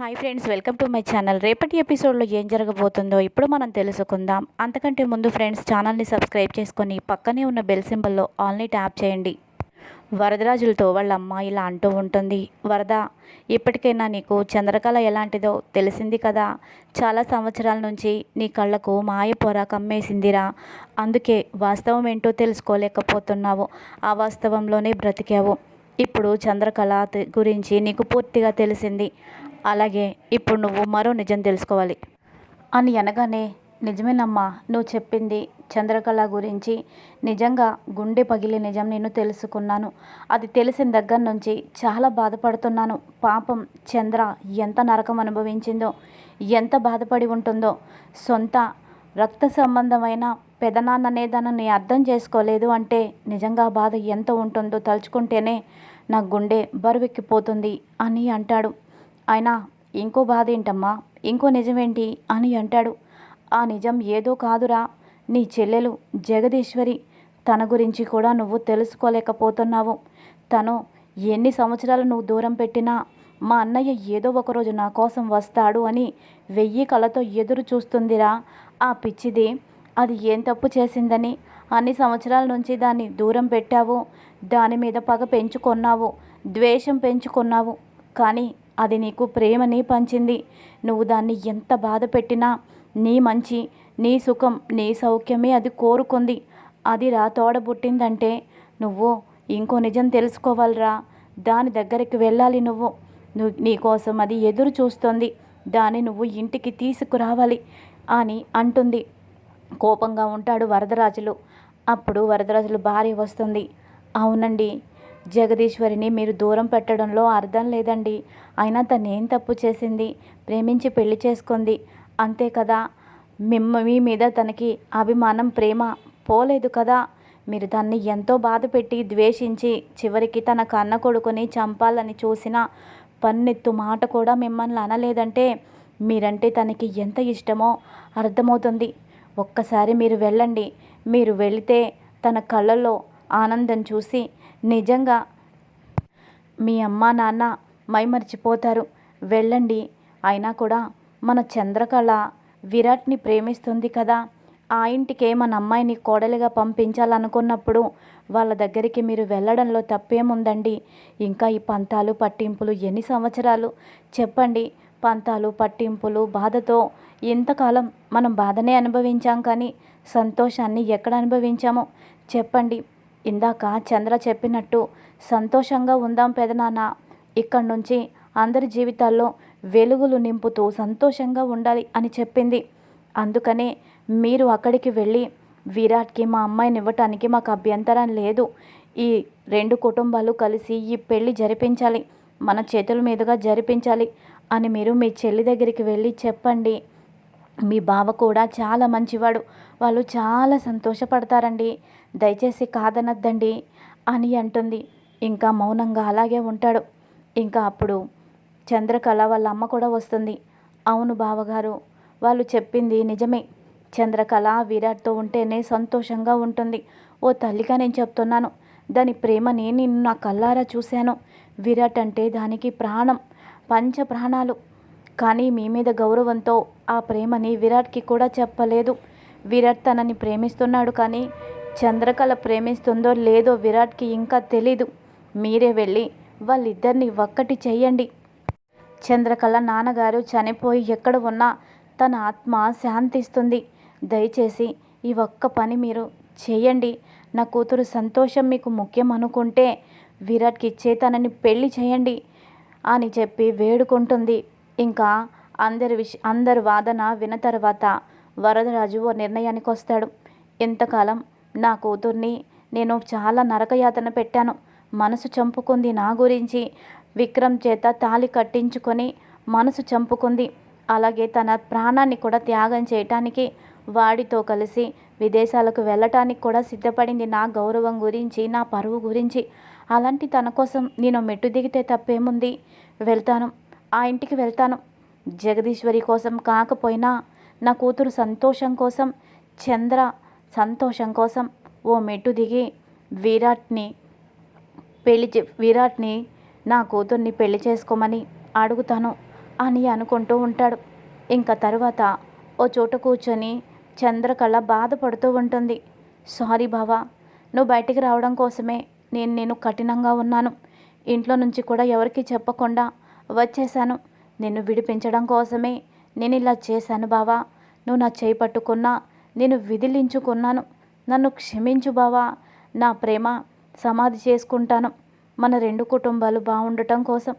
Hi friends welcome to my channel. రేపటి ఎపిసోడ్లో ఏం జరగబోతుందో ఇప్పుడు మనం తెలుసుకుందాం. అంతకంటే ముందు ఫ్రెండ్స్ ఛానల్ని సబ్స్క్రైబ్ చేసుకొని పక్కనే ఉన్న బెల్ సింబల్లో ఆల్ని ట్యాప్ చేయండి. వరదరాజులతో వాళ్ళ అమ్మ ఇలా అంటూ ఉంటుంది. వరద ఇప్పటికైనా నీకు చంద్రకళ ఎలాంటిదో తెలిసింది కదా. చాలా సంవత్సరాల నుంచి నీ కళ్ళకు మాయ పొర కమ్మేసిందిరా. అందుకే వాస్తవం ఏంటో తెలుసుకోలేకపోతున్నావు. ఆ వాస్తవంలోనే బ్రతికావు. ఇప్పుడు చంద్రకళ గురించి నీకు పూర్తిగా తెలిసింది. అలాగే ఇప్పుడు నువ్వు మరో నిజం తెలుసుకోవాలి. అని అనగానే నిజమేనమ్మా నువ్వు చెప్పింది చంద్రకళ గురించి. నిజంగా గుండె పగిలి నిజం నేను తెలుసుకున్నాను. అది తెలిసిన దగ్గర నుంచి చాలా బాధపడుతున్నాను. పాపం చంద్ర ఎంత నరకం అనుభవించిందో ఎంత బాధపడి ఉంటుందో సొంత రక్త సంబంధమైన పెదనాన్ననే దానిని అర్థం చేసుకోలేదు అంటే నిజంగా బాధ ఎంత ఉంటుందో తలుచుకుంటేనే నా గుండె బరువెక్కిపోతుంది అని అంటాడు. అయినా ఇంకో బాధ ఏంటమ్మా ఇంకో నిజమేంటి అని అంటాడు. ఆ నిజం ఏదో కాదురా. నీ చెల్లెలు జగదీశ్వరి. తన గురించి కూడా నువ్వు తెలుసుకోలేకపోతున్నావు. తను ఎన్ని సంవత్సరాలు నువ్వు దూరం పెట్టినా మా అన్నయ్య ఏదో ఒకరోజు నా కోసం వస్తాడు అని వెయ్యి కళ్ళతో ఎదురు చూస్తుందిరా. ఆ పిచ్చిది అది ఏం తప్పు చేసిందని? అన్ని సంవత్సరాల నుంచి దాన్ని దూరం పెట్టావు. దాని మీద పగ పెంచుకున్నావు. ద్వేషం పెంచుకున్నావు. కానీ అది నీకు ప్రేమని పంచింది. నువ్వు దాన్ని ఎంత బాధ పెట్టినా నీ మంచి నీ సుఖం నీ సౌఖ్యమే అది కోరుకుంది. అది రా తోడబుట్టిందంటే నువ్వు ఇంకో నిజం తెలుసుకోవాలిరా. దాని దగ్గరికి వెళ్ళాలి నువ్వు. నువ్వు నీకోసం అది ఎదురు చూస్తుంది. దాన్ని నువ్వు ఇంటికి తీసుకురావాలి అని అంటుంది. కోపంగా ఉంటాడు వరదరాజులు. అప్పుడు వరదరాజులు భార్య వస్తుంది. అవునండి జగదీశ్వరిని మీరు దూరం పెట్టడంలో అర్థం లేదండి. అయినా తను ఏం తప్పు చేసింది? ప్రేమించి పెళ్ళి చేసుకుంది. అంతే కదా? మిమ్మ మీ మీద తనకి అభిమానం ప్రేమ పోలేదు కదా? మీరు దాన్ని ఎంతో బాధ పెట్టి ద్వేషించి చివరికి తన కన్న కొడుకుని చంపాలని చూసిన పన్నెత్తు మాట కూడా మిమ్మల్ని అనలేదంటే మీరంటే తనకి ఎంత ఇష్టమో అర్థమవుతుంది. ఒక్కసారి మీరు వెళ్ళండి. మీరు వెళితే తన కళ్ళల్లో ఆనందం చూసి నిజంగా మీ అమ్మ నాన్న మైమర్చిపోతారు. వెళ్ళండి. అయినా కూడా మన చంద్రకళ విరాట్ని ప్రేమిస్తుంది కదా. ఆ ఇంటికే మన అమ్మాయిని కోడలిగా పంపించాలనుకున్నప్పుడు వాళ్ళ దగ్గరికి మీరు వెళ్ళడంలో తప్పేముందండి? ఇంకా ఈ పంతాలు పట్టింపులు ఎన్ని సంవత్సరాలు? చెప్పండి. పంతాలు పట్టింపులు బాధతో ఇంతకాలం మనం బాధనే అనుభవించాం కానీ సంతోషాన్ని ఎక్కడ అనుభవించామో చెప్పండి. ఇందాక చంద్ర చెప్పినట్టు సంతోషంగా ఉందాం పెదనాన్న ఇక్కడి నుంచి అందరి జీవితాల్లో వెలుగులు నింపుతూ సంతోషంగా ఉండాలి అని చెప్పింది. అందుకనే మీరు అక్కడికి వెళ్ళి విరాట్కి మా అమ్మాయిని ఇవ్వటానికి మాకు అభ్యంతరం లేదు. ఈ రెండు కుటుంబాలు కలిసి ఈ పెళ్ళి జరిపించాలి. మన చేతుల మీదుగా జరిపించాలి అని మీరు మీ చెల్లి దగ్గరికి వెళ్ళి చెప్పండి. మీ బావ కూడా చాలా మంచివాడు. వాళ్ళు చాలా సంతోషపడతారండి. దయచేసి కాదనద్దండి అని అంటుంది. ఇంకా మౌనంగా అలాగే ఉంటాడు. ఇంకా అప్పుడు చంద్రకళ వాళ్ళ అమ్మ కూడా వస్తుంది. అవును బావగారు వాళ్ళు చెప్పింది నిజమే. చంద్రకళ విరాట్తో ఉంటేనే సంతోషంగా ఉంటుంది. ఓ తల్లిగా నేను చెప్తున్నాను దాని ప్రేమని నేను నా కల్లారా చూశాను. విరాట్ అంటే దానికి ప్రాణం పంచ ప్రాణాలు. కానీ మీ మీద గౌరవంతో ఆ ప్రేమని విరాట్కి కూడా చెప్పలేదు. విరాట్ తనని ప్రేమిస్తున్నాడు కానీ చంద్రకళ ప్రేమిస్తుందో లేదో విరాట్కి ఇంకా తెలీదు. మీరే వెళ్ళి వాళ్ళిద్దరిని ఒక్కటి చెయ్యండి. చంద్రకళ నాన్నగారు చనిపోయి ఎక్కడ ఉన్నా తన ఆత్మ శాంతిస్తుంది. దయచేసి ఈ ఒక్క పని మీరు చేయండి నా కూతురు సంతోషం మీకు ముఖ్యం అనుకుంటే విరాట్కి ఇచ్చే తనని పెళ్ళి చేయండి అని చెప్పి వేడుకుంటుంది. ఇంకా అందరి విష అందరి వాదన విన్న తర్వాత వరదరాజు ఓ నిర్ణయానికి వస్తాడు ఎంతకాలం నా కూతుర్ని నేను చాలా నరకయాతన పెట్టాను. మనసు చంపుకుంది నా గురించి. విక్రమ్ చేత తాళి కట్టించుకొని మనసు చంపుకుంది. అలాగే తన ప్రాణాన్ని కూడా త్యాగం చేయటానికి వాడితో కలిసి విదేశాలకు వెళ్ళటానికి కూడా సిద్ధపడింది నా గౌరవం గురించి నా పరువు గురించి. అలాంటి తన కోసం నేను మెట్టు దిగితే తప్పేముంది? వెళ్తాను. ఆ ఇంటికి వెళ్తాను. జగదీశ్వరి కోసం కాకపోయినా నా కూతురు సంతోషం కోసం చంద్ర సంతోషం కోసం ఓ మెట్టు దిగి విరాట్ని పెళ్ళి చే విరాట్ని నా కూతుర్ని పెళ్ళి చేసుకోమని అడుగుతాను అని అనుకుంటూ ఉంటాడు. ఇంకా తర్వాత ఓ చోట కూర్చొని చంద్రకళ బాధపడుతూ ఉంటుంది. సారీ బావా నువ్వు బయటికి రావడం కోసమే నేను నేను కఠినంగా ఉన్నాను. ఇంట్లో నుంచి కూడా ఎవరికి చెప్పకుండా వచ్చేసాను నిన్ను విడిపించడం కోసమే నేను ఇలా చేశాను బావా. నువ్వు నా చేయి పట్టుకున్నా నేను విధిలించుకున్నాను నన్ను క్షమించు బావా. నా ప్రేమ సమాధి చేసుకుంటాను. మన రెండు కుటుంబాలు బాగుండటం కోసం.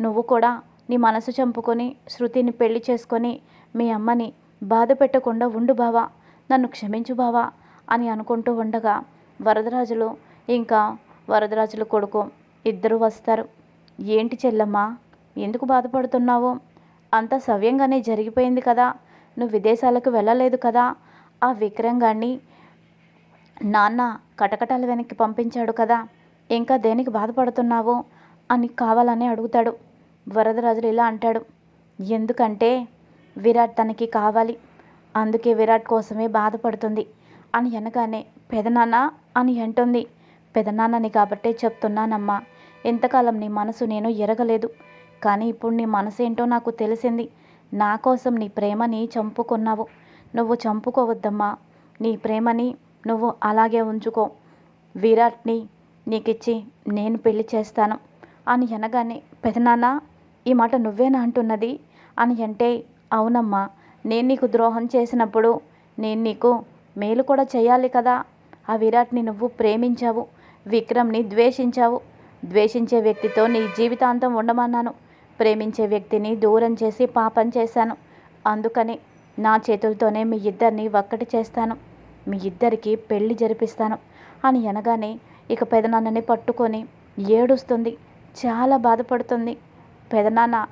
నువ్వు కూడా నీ మనసు చంపుకొని శృతిని పెళ్ళి చేసుకొని మీ అమ్మని బాధ పెట్టకుండా ఉండు బావా. నన్ను క్షమించు బావా అని అనుకుంటూ ఉండగా వరదరాజులు ఇంకా వరదరాజుల కొడుకు ఇద్దరు వస్తారు. ఏంటి చెల్లమ్మా ఎందుకు బాధపడుతున్నావు? అంత సవ్యంగానే జరిగిపోయింది కదా. నువ్వు విదేశాలకు వెళ్ళలేదు కదా. ఆ విక్రమ్ నాన్న కటకటాల వెనక్కి పంపించాడు కదా ఇంకా దేనికి బాధపడుతున్నావు? అని కావాలని అడుగుతాడు. వరదరాజులు ఇలా అంటాడు ఎందుకంటే విరాట్ తనకి కావాలి. అందుకే విరాట్ కోసమే బాధపడుతుంది అని అనగానే పెదనాన్న అని అంటుంది. పెదనాన్నని కాబట్టే చెప్తున్నానమ్మా ఎంతకాలం నీ మనసు నేను ఎరగలేదు. కానీ ఇప్పుడు నీ మనసు ఏంటో నాకు తెలిసింది. నా కోసం నీ ప్రేమని చంపుకున్నావు. నువ్వు చంపుకోవద్దమ్మా. నీ ప్రేమని నువ్వు అలాగే ఉంచుకో. విరాట్ని నీకిచ్చి నేను పెళ్ళి చేస్తాను. అని అనగానే పెదనాన్న ఈ మాట నువ్వేనా అంటున్నది? అని అంటే అవునమ్మా. నేను నీకు ద్రోహం చేసినప్పుడు నేను నీకు మేలు కూడా చేయాలి కదా. ఆ విరాట్ని నువ్వు ప్రేమించావు. విక్రమ్ని ద్వేషించావు. ద్వేషించే వ్యక్తితో నీ జీవితాంతం ఉండమన్నాను. ప్రేమించే వ్యక్తిని దూరం చేసి పాపం చేశాను. అందుకని నా చేతులతోనే మీ ఇద్దరిని ఒక్కటి చేస్తాను. మీ ఇద్దరికి పెళ్ళి జరిపిస్తాను. అని అనగానే ఇక పెదనాన్నని పట్టుకొని ఏడుస్తుంది. చాలా బాధపడుతుంది. పెదనాన్న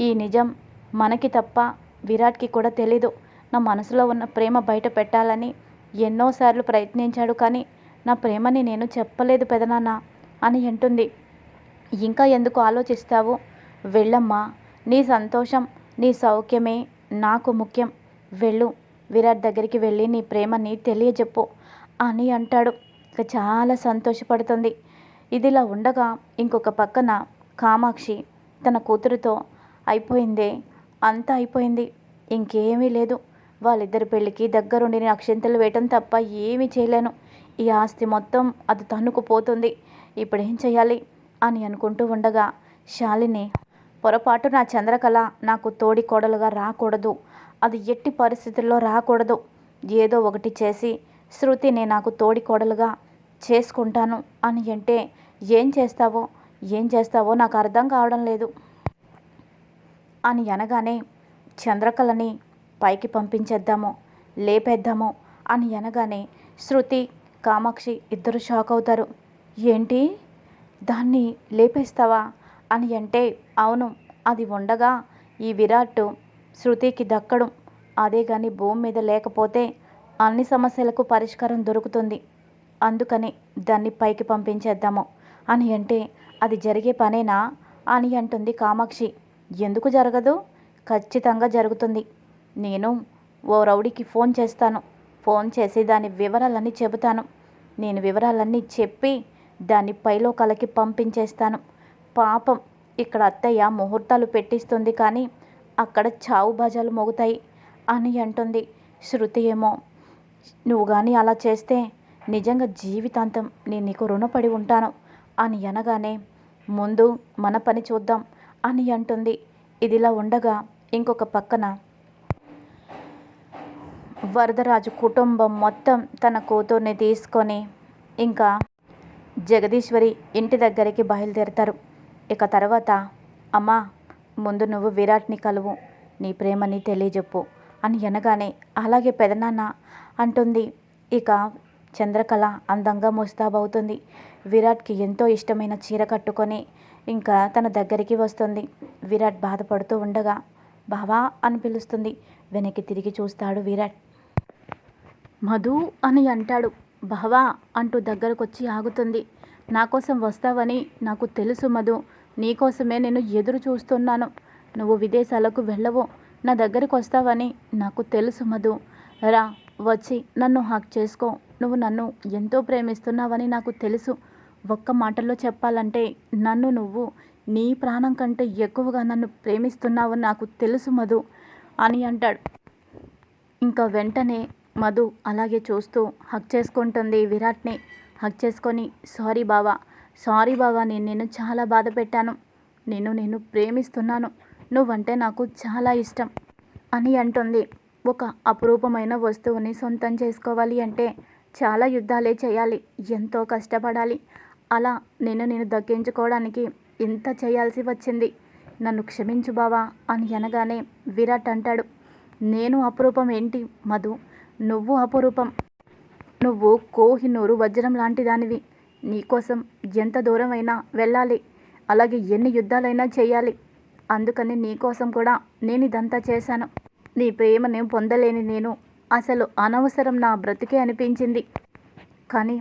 ఈ నిజం మనకి తప్ప విరాట్కి కూడా తెలీదు. నా మనసులో ఉన్న ప్రేమ బయట పెట్టాలని ఎన్నోసార్లు ప్రయత్నించాడు కానీ నా ప్రేమని నేను చెప్పలేదు పెదనాన్న అని అంటుంది. ఇంకా ఎందుకు ఆలోచిస్తావు? వెళ్ళమ్మా నీ సంతోషం నీ సౌఖ్యమే నాకు ముఖ్యం. వెళ్ళు. విరాట్ దగ్గరికి వెళ్ళి నీ ప్రేమని తెలియజెప్పు అని అంటాడు. ఇక చాలా సంతోషపడుతుంది. ఇదిలా ఉండగా ఇంకొక పక్కన కామాక్షి తన కూతురుతో అయిపోయిందే అంతా అయిపోయింది ఇంకేమీ లేదు. వాళ్ళిద్దరి పెళ్ళికి దగ్గరుండి నేను అక్షంతలు వేయటం తప్ప ఏమీ చేయలేను. ఈ ఆస్తి మొత్తం అది తన్నుకుపోతుంది. ఇప్పుడు ఏం చేయాలి? అని అనుకుంటూ ఉండగా శాలిని పొరపాటు నా చంద్రకళ నాకు తోడి కోడలుగా రాకూడదు. అది ఎట్టి పరిస్థితుల్లో రాకూడదు. ఏదో ఒకటి చేసి శృతిని నాకు తోడికోడలుగా చేసుకుంటాను అని అంటే ఏం చేస్తావో ఏం చేస్తావో నాకు అర్థం కావడం లేదు. అని అనగానే చంద్రకళని పైకి పంపించేద్దాము లేపేద్దాము అని అనగానే శృతి కామాక్షి ఇద్దరు షాక్ అవుతారు. ఏంటి? దాన్ని లేపేస్తావా? అని అంటే అవును అది ఉండగా ఈ విరాట్ శృతికి దక్కడం అదే కానీ భూమి మీద లేకపోతే అన్ని సమస్యలకు పరిష్కారం దొరుకుతుంది. అందుకని దాన్ని పైకి పంపించేద్దాము. అని అంటే అది జరిగే పనేనా? అని అంటుంది కామాక్షి. ఎందుకు జరగదు? ఖచ్చితంగా జరుగుతుంది. నేను ఓ రౌడీకి ఫోన్ చేస్తాను. ఫోన్ చేసి దాని వివరాలన్నీ చెబుతాను. నేను వివరాలన్నీ చెప్పి దాన్ని పైలోకాలకి పంపించేస్తాను. పాపం ఇక్కడ అత్తయ్య ముహూర్తాలు పెట్టిస్తుంది కానీ అక్కడ చావు భజాలు మోగుతాయి అని అంటుంది. శృతి ఏమో నువ్వు కానీ అలా చేస్తే నిజంగా జీవితాంతం నేను నీకు రుణపడి ఉంటాను అని అనగానే ముందు మన పని చూద్దాం అని అంటుంది. ఇదిలా ఉండగా ఇంకొక పక్కన వరదరాజు కుటుంబం మొత్తం తన కూతుర్ని తీసుకొని ఇంకా జగదీశ్వరి ఇంటి దగ్గరికి బయలుదేరతారు. ఇక తర్వాత అమ్మా ముందు నువ్వు విరాట్ని కలువు. నీ ప్రేమని తెలియజెప్పు. అని అనగానే అలాగే పెదనాన్న అంటుంది. ఇక చంద్రకళ అందంగా ముస్తాబవుతుంది. విరాట్కి ఎంతో ఇష్టమైన చీర కట్టుకొని ఇంకా తన దగ్గరికి వస్తుంది. విరాట్ బాధపడుతూ ఉండగా బావా అని పిలుస్తుంది. వెనక్కి తిరిగి చూస్తాడు విరాట్. మధు అని అంటాడు. బావా అంటూ దగ్గరకొచ్చి ఆగుతుంది. నా కోసం వస్తావని నాకు తెలుసు మధు. నీకోసమే నేను ఎదురు చూస్తున్నాను. నువ్వు విదేశాలకు వెళ్ళవు. నా దగ్గరికి వస్తావని నాకు తెలుసు మధు. రా వచ్చి నన్ను హాక్ చేసుకో. నువ్వు నన్ను ఎంతో ప్రేమిస్తున్నావని నాకు తెలుసు. ఒక్క మాటలో చెప్పాలంటే నన్ను నువ్వు నీ ప్రాణం కంటే ఎక్కువగా నన్ను ప్రేమిస్తున్నావు నాకు తెలుసు మధు అని అంటాడు. ఇంకా వెంటనే మధు అలాగే చూస్తూ హక్ చేసుకుంటుంది విరాట్ని. హక్ చేసుకొని సారీ బావా సారీ బావా నేను నిన్ను చాలా బాధ పెట్టాను. నిన్ను నేను ప్రేమిస్తున్నాను. నువ్వంటే నాకు చాలా ఇష్టం అని అంటుంది. ఒక అపురూపమైన వస్తువుని సొంతం చేసుకోవాలి అంటే చాలా యుద్ధాలే చేయాలి. ఎంతో కష్టపడాలి. అలా నేను నేను దక్కించుకోవడానికి ఇంత చేయాల్సి వచ్చింది. నన్ను క్షమించు బావా అని అనగానే విరాట్ అంటాడు. నేను అపురూపం ఏంటి మధు? నువ్వు అపురూపం. నువ్వు కోహినూరు వజ్రం లాంటి దానివి. నీకోసం ఎంత దూరమైనా వెళ్ళాలి. అలాగే ఎన్ని యుద్ధాలైనా చేయాలి. అందుకని నీకోసం కూడా నేను ఇదంతా చేశాను. నీ ప్రేమని పొందలేని నేను అసలు అనవసరం నా బ్రతికే అనిపించింది. కానీ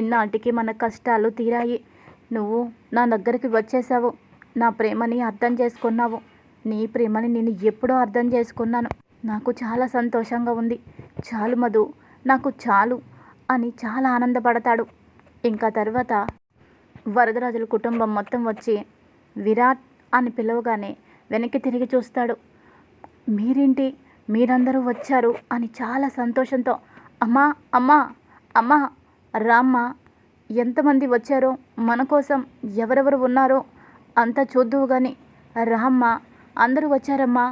ఇన్నాటికి మన కష్టాలు తీరాయి. నువ్వు నా దగ్గరికి వచ్చేసావు నా ప్రేమని అర్థం చేసుకున్నావు. నీ ప్రేమని నేను ఎప్పుడో అర్థం చేసుకున్నాను. నాకు చాలా సంతోషంగా ఉంది. చాలు మధు నాకు చాలు అని చాలా ఆనందపడతాడు. ఇంకా తర్వాత వరదరాజుల కుటుంబం మొత్తం వచ్చి విరాట్ అని పిలవగానే వెనక్కి తిరిగి చూస్తాడు. మీరేంటి? మీరందరూ వచ్చారు అని చాలా సంతోషంతో అమ్మా అమ్మా అమ్మా రామ్మ ఎంతమంది వచ్చారో? మన కోసం ఎవరెవరు ఉన్నారో? అంతా చూద్దువు కానీ రామ్మ అందరూ వచ్చారమ్మా.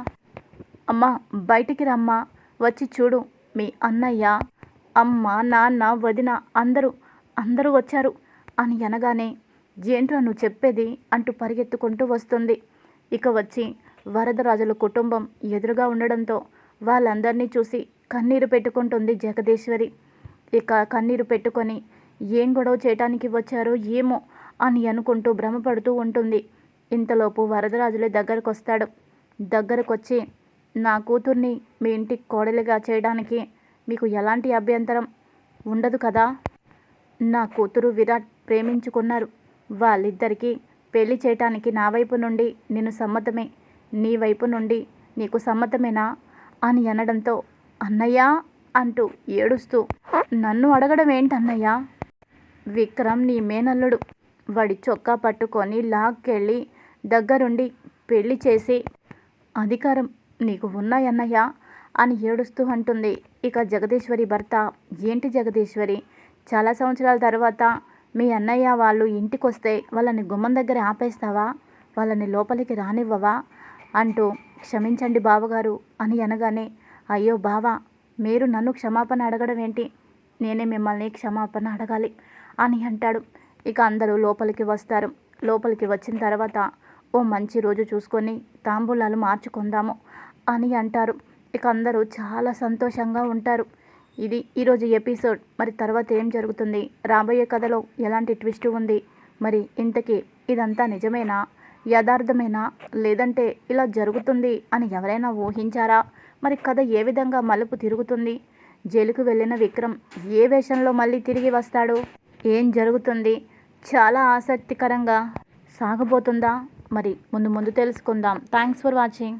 అమ్మా బయటికి రమ్మా. వచ్చి చూడు మీ అన్నయ్య అమ్మ నాన్న వదిన అందరూ అందరూ వచ్చారు. అని అనగానే ఏంట్రా నువ్వు చెప్పేది? అంటూ పరిగెత్తుకుంటూ వస్తుంది. ఇక వచ్చి వరదరాజుల కుటుంబం ఎదురుగా ఉండడంతో వాళ్ళందరినీ చూసి కన్నీరు పెట్టుకుంటుంది జగదీశ్వరి. ఇక కన్నీరు పెట్టుకొని ఏం గొడవ చేయటానికి వచ్చారో ఏమో? అని అనుకుంటూ భ్రమపడుతూ ఉంటుంది. ఇంతలోపు వరదరాజులే దగ్గరకు వస్తాడు దగ్గరకు వచ్చి నా కూతుర్ని మీ ఇంటికి కోడలిగా చేయడానికి మీకు ఎలాంటి అభ్యంతరం? ఉండదు కదా? నా కూతురు విరాట్ ప్రేమించుకున్నారు. వాళ్ళిద్దరికీ పెళ్ళి చేయటానికి నా వైపు నుండి నేను సమ్మతమే నీ వైపు నుండి నీకు సమ్మతమేనా అని అనడంతో అన్నయ్య అంటూ ఏడుస్తూ నన్ను అడగడం ఏంటన్నయ్య? విక్రమ్ నీ మేనల్లుడు. వాడి చొక్కా పట్టుకొని లాక్కెళ్ళి దగ్గరుండి పెళ్ళి చేసి అధికారం నీకు ఉన్నాయన్నయ్య అని ఏడుస్తూ అంటుంది. ఇక జగదీశ్వరి భర్త ఏంటి జగదీశ్వరి? చాలా సంవత్సరాల తర్వాత మీ అన్నయ్య వాళ్ళు ఇంటికొస్తే వాళ్ళని గుమ్మం దగ్గర ఆపేస్తావా? వాళ్ళని లోపలికి రానివ్వవా? అంటూ క్షమించండి బావగారు అని అనగానే అయ్యో బావా మీరు నన్ను క్షమాపణ అడగడం ఏంటి? నేనే మిమ్మల్ని క్షమాపణ అడగాలి అని అంటాడు. ఇక అందరూ లోపలికి వస్తారు. లోపలికి వచ్చిన తర్వాత ఓ మంచి రోజు చూసుకొని తాంబూలాలు మార్చుకుందాము అని అంటారు. ఇక అందరూ చాలా సంతోషంగా ఉంటారు. ఇది ఈరోజు ఎపిసోడ్. మరి తర్వాత ఏం జరుగుతుంది? రాబోయే కథలో ఎలాంటి ట్విస్ట్ ఉంది? మరి ఇంతకీ ఇదంతా నిజమేనా? యథార్థమేనా? లేదంటే ఇలా జరుగుతుంది అని ఎవరైనా ఊహించారా? మరి కథ ఏ విధంగా మలుపు తిరుగుతుంది? జైలుకు వెళ్ళిన విక్రమ్ ఏ వేషంలో మళ్ళీ తిరిగి వస్తాడు? ఏం జరుగుతుంది? చాలా ఆసక్తికరంగా సాగబోతుందా? మరి ముందు ముందు తెలుసుకుందాం. Thanks for watching.